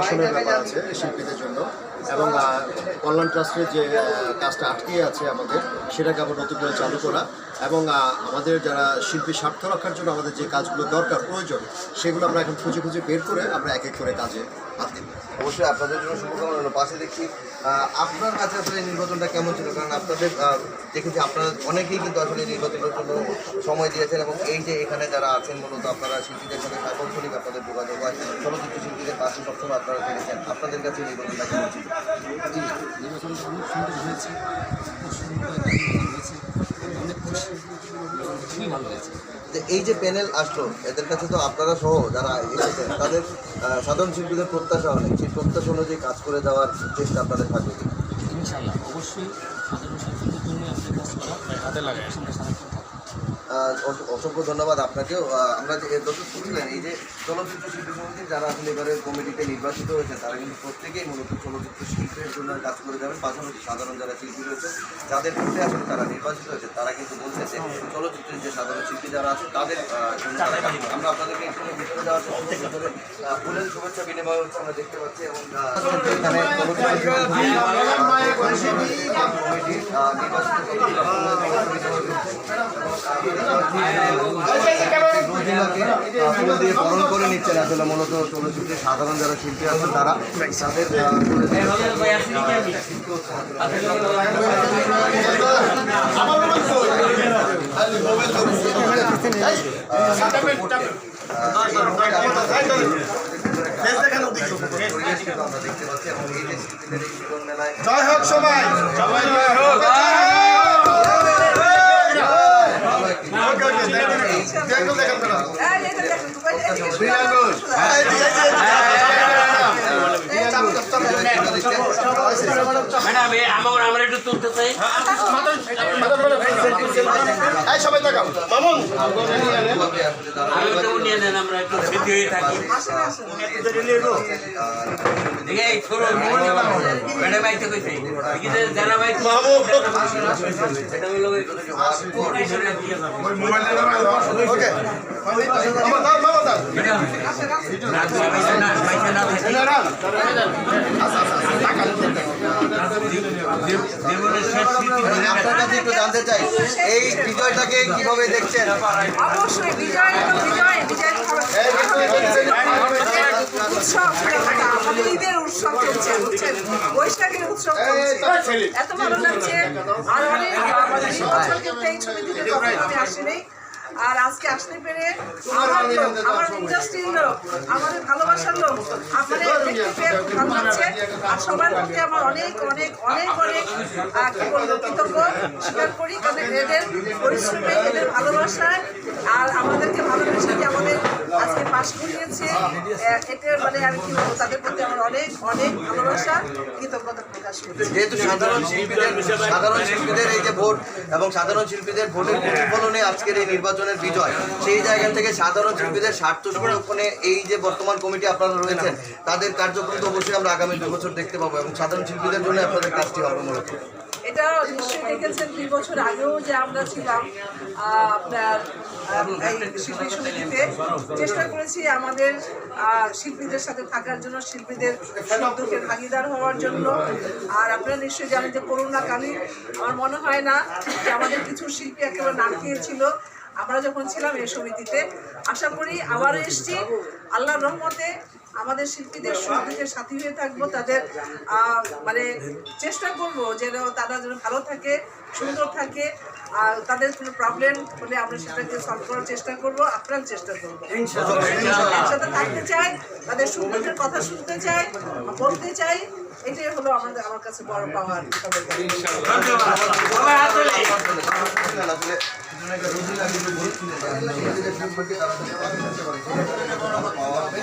প্রশাসনের ব্যাপার আছে শিল্পীদের জন্য। এবং কল্যাণ ট্রাস্টের যে কাজটা আটকে আছে আমাদের, সেটাকে আবার নতুন করে চালু করা। এবং আমাদের যারা শিল্পী স্বার্থ রক্ষার জন্য আমাদের যে কাজগুলো দরকার, প্রয়োজন, সেগুলো আমরা এখন খুঁজে খুঁজে বের করে আমরা এক এক করে কাজে অবশ্যই আপনাদের জন্য শুভকামনা রইল। পাশে দেখছি আপনার কাছে আসলে নির্বাচনটা কেমন ছিল? কারণ আপনাদের দেখেছি আপনারা অনেকেই কিন্তু আসলে নির্বাচনের জন্য সময় দিয়েছেন এবং এই যে এখানে যারা আছেন, মূলত আপনারা শিল্পীদের সাথে সার্বক্ষণিক আপনাদের যোগাযোগ হয়। চলচ্চিত্র শিল্পীদের পাশে সবসময় আপনারা থেকেছেন আপনাদের কাছে নির্বাচনটা কেমন ছিল? নির্বাচনটা অনেক সুন্দর হয়েছে। খুবই এই যে প্যানেল আসলো, এদের কাছে তো আপনারা সহ যারা এসেছেন, তাদের সাধারণ শিল্পীদের প্রত্যাশা অনেক। সেই প্রত্যাশা অনুযায়ী কাজ করে যাওয়ার চেষ্টা আপনাদের থাকবে ইনশাল্লাহ অবশ্যই সাধারণ শিল্পীদের জন্য আমাদের কাজ করা হাতে লাগে সঙ্গে সাহায্য থাকবে আহ, অস- অসংখ্য ধন্যবাদ আপনাকেও আমরা যে দর্শক শুনছিলেন এই যে চলচ্চিত্র শিল্পী সমিতির যারা আসলে এবারে কমিটিতে নির্বাচিত হয়েছে, তারা কিন্তু প্রত্যেকেই মূলত চলচ্চিত্র শিল্পের জন্য কাজ করে যাবেন পাশাপাশি সাধারণ যারা শিল্পী রয়েছে, যাদের ক্ষেত্রে আসলে তারা নির্বাচিত হয়েছে, তারা কিন্তু বলছে যে চলচ্চিত্রের যে সাধারণ শিল্পী যারা আছে, তাদের। আমরা আপনাদেরকে একটু ভিতরে যাওয়ার। ফুলের শুভেচ্ছা বিনিময় হচ্ছে, আমরা দেখতে পাচ্ছি এবং এখানে নির্বাচিত ফুল দিয়ে বরণ করে নিচ্ছেন আসলে মূলত চলচ্চিত্রের সাধারণ যারা শিল্পী আছেন তারা তাদের জয় হোক সবাই সবাই। এই আমার আমরা একটু তুলতে চাই। সবাই দেখাও মামুন। আমি একটু নিয়ে নেন আমরা একটু স্মৃতি হয়ে থাকি। দেখে আপনার কাছে একটু জানতে চাই এই বিজয়টাকে কীভাবে দেখছেন অবশ্যই বিজয় তো বিজয় বিজয় উৎসব আমাদের ঈদের উৎসব চলছে বুঝছেন বৈশাখের উৎসব চলছে এত ভালো লাগছে আর অনেক বছর কিন্তু এই ছবি দিতে আমি আসিনি আর আজকে আসতে পেরে আমার লোক ইন্ডাস্ট্রির লোক, আমাদের ভালোবাসার লোক আপনাদের দেখতে পেয়ে ভালো লাগছে। আর সবার প্রতি আমার অনেক অনেক অনেক অনেক কি বলব, কৃতজ্ঞ। স্বীকার করি তাদের এদের পরিশ্রমে, এদের ভালোবাসায় আর আমাদেরকে ভালোবেসে আমাদের পাশ করিয়েছে। এটা মানে আর কি বলব, তাদের প্রতি আমার অনেক অনেক ভালোবাসা, কৃতজ্ঞতা প্রকাশ যেহেতু সাধারণ শিল্পীদের সাধারণ শিল্পীদের এই যে ভোট এবং সাধারণ শিল্পীদের ভোটের প্রতিফলনে আজকের এই নির্বাচনের বিজয়, সেই জায়গা থেকে সাধারণ শিল্পীদের স্বার্থ সংরক্ষণে এই যে বর্তমান কমিটি আপনারা রয়েছেন, তাদের কার্যক্রম তো অবশ্যই আমরা আগামী দু বছর দেখতে পাবো এবং সাধারণ শিল্পীদের জন্য আপনাদের কাজটি হবে মূলত। এটা নিশ্চয়ই দেখেছেন, দুই বছর আগেও যে আমরা ছিলাম আপনার শিল্পী সমিতিতে। চেষ্টা করেছি আমাদের শিল্পীদের সাথে থাকার জন্য, শিল্পীদের দুঃখের ভাগিদার হওয়ার জন্য। আর আপনারা নিশ্চয়ই জানেন যে করোনাকালীন আমার মনে হয় না যে আমাদের কিছু শিল্পী একেবারে না খেয়েছিল। আমরা যখন ছিলাম এই সমিতিতে, আশা করি আবার এসছি। আল্লাহর রহমতে আমাদের শিল্পীদের সুযোগের সাথী হয়ে থাকব তাদের মানে চেষ্টা করব যেন তারা যেন ভালো থাকে সুন্দর থাকে আর তাদের কোনো প্রবলেম হলে আমরা সেটাকে সলভ করার চেষ্টা করব আপনার চেষ্টা করব। একসাথে থাকতে চাই তাদের সুন্দরের কথা শুনতে চাই বলতে চাই এটাই হলো আমাদের আমার কাছে বড় পাওয়ার তাদের কাছে। সবাই হাত তোলে। আসলে রোজিনা কিন্তু বলছিলেন যে আসলে শিল্পীদের সম্পর্কে তারা পাওয়া হবে